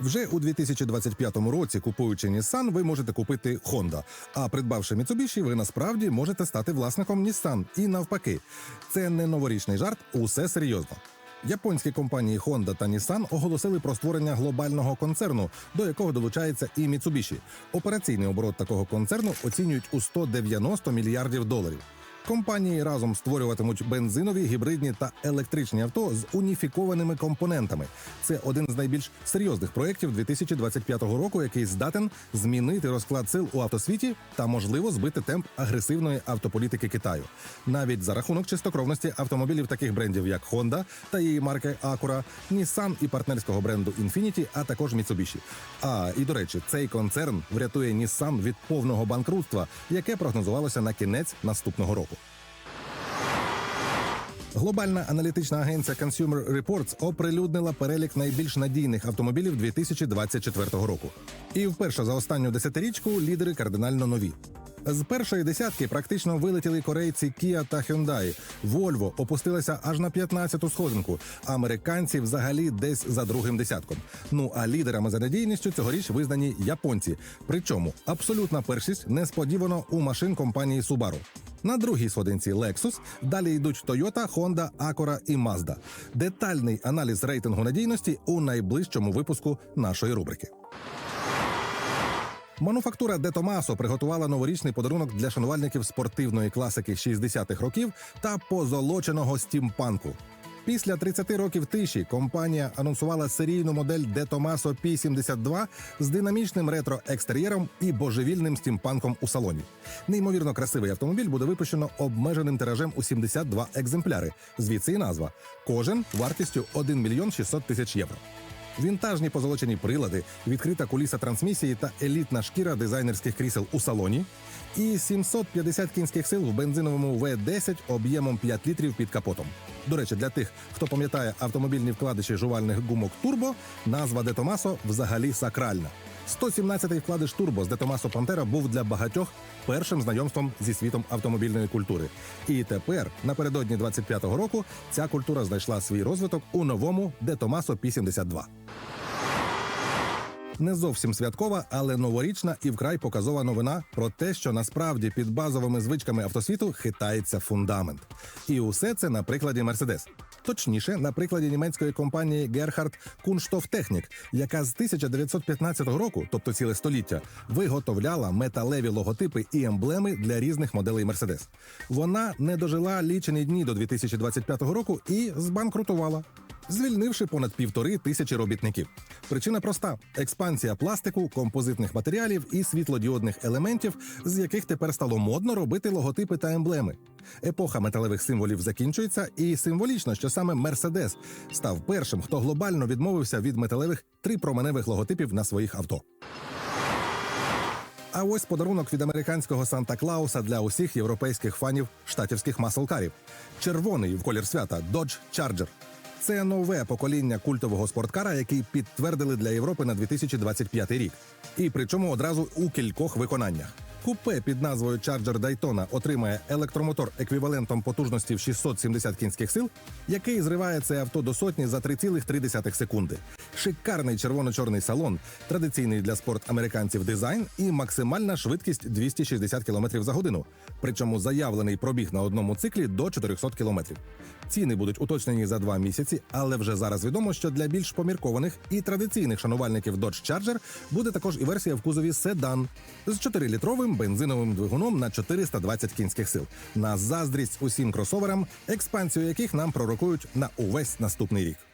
Вже у 2025 році, купуючи Nissan, ви можете купити Honda, а придбавши Mitsubishi, ви насправді можете стати власником Nissan. І навпаки, це не новорічний жарт, усе серйозно. Японські компанії Honda та Nissan оголосили про створення глобального концерну, до якого долучається і Mitsubishi. Операційний оборот такого концерну оцінюють у 190 мільярдів доларів. Компанії разом створюватимуть бензинові, гібридні та електричні авто з уніфікованими компонентами. Це один з найбільш серйозних проєктів 2025 року, який здатен змінити розклад сил у автосвіті та можливо збити темп агресивної автополітики Китаю. Навіть за рахунок чистокровності автомобілів таких брендів, як Honda та її марки Acura, Nissan і партнерського бренду Infiniti, а також Mitsubishi. А і до речі, цей концерн врятує Nissan від повного банкрутства, яке прогнозувалося на кінець наступного року. Глобальна аналітична агенція Consumer Reports оприлюднила перелік найбільш надійних автомобілів 2024 року. І вперше за останню десятирічку лідери кардинально нові. З першої десятки практично вилетіли корейці Kia та Hyundai. Volvo опустилася аж на 15-ту сходинку. Американці взагалі десь за другим десятком. Ну а лідерами за надійністю цьогоріч визнані японці. Причому абсолютна першість несподівано у машин компанії Subaru. На другій сходинці Lexus, далі йдуть Toyota, Honda, Acura і Mazda. Детальний аналіз рейтингу надійності у найближчому випуску нашої рубрики. Мануфактура Де Томасо приготувала новорічний подарунок для шанувальників спортивної класики 60-х років та позолоченого стімпанку. Після 30 років тиші компанія анонсувала серійну модель Tomaso P72 з динамічним ретро-екстер'єром і божевільним стімпанком у салоні. Неймовірно красивий автомобіль буде випущено обмеженим тиражем у 72 екземпляри. Звідси і назва. Кожен вартістю 1 мільйон 600 тисяч євро. Вінтажні позолочені прилади, відкрита куліса трансмісії та елітна шкіра дизайнерських крісел у салоні, і 750 кінських сил в бензиновому В10 об'ємом 5 літрів під капотом. До речі, для тих, хто пам'ятає автомобільні вкладиші жувальних гумок Турбо, назва Де Томасо взагалі сакральна. 117-й вкладиш Турбо з Де Томасо Пантера був для багатьох першим знайомством зі світом автомобільної культури. І тепер, напередодні 25-го року, ця культура знайшла свій розвиток у новому Де Томасо P72. Не зовсім святкова, але новорічна і вкрай показова новина про те, що насправді під базовими звичками автосвіту хитається фундамент. І усе це на прикладі Мерседес. Точніше, на прикладі німецької компанії Gerhard Technik, яка з 1915 року, тобто ціле століття, виготовляла металеві логотипи і емблеми для різних моделей Мерседес. Вона не дожила лічені дні до 2025 року і збанкрутувала звільнивши понад півтори тисячі робітників. Причина проста: експансія пластику, композитних матеріалів і світлодіодних елементів, з яких тепер стало модно робити логотипи та емблеми. Епоха металевих символів закінчується, і символічно, що саме Мерседес став першим, хто глобально відмовився від металевих трипроменевих логотипів на своїх авто. А ось подарунок від американського Санта Клауса для усіх європейських фанів штатівських маслкарів. Червоний в колір свята Dodge Charger. Це нове покоління культового спорткара, який підтвердили для Європи на 2025 рік. І причому одразу у кількох виконаннях. Купе під назвою Charger Daytona отримає електромотор еквівалентом потужності в 670 кінських сил, який зриває це авто до сотні за 3,3 секунди. Шикарний червоно-чорний салон, традиційний для спорт американців дизайн і максимальна швидкість 260 км за годину. Причому заявлений пробіг на одному циклі до 400 км. Ціни будуть уточнені за два місяці, але вже зараз відомо, що для більш поміркованих і традиційних шанувальників Dodge Charger буде також і версія в кузові седан з 4-літровим бензиновим двигуном на 420 кінських сил. На заздрість усім кросоверам, експансію яких нам пророкують на увесь наступний рік.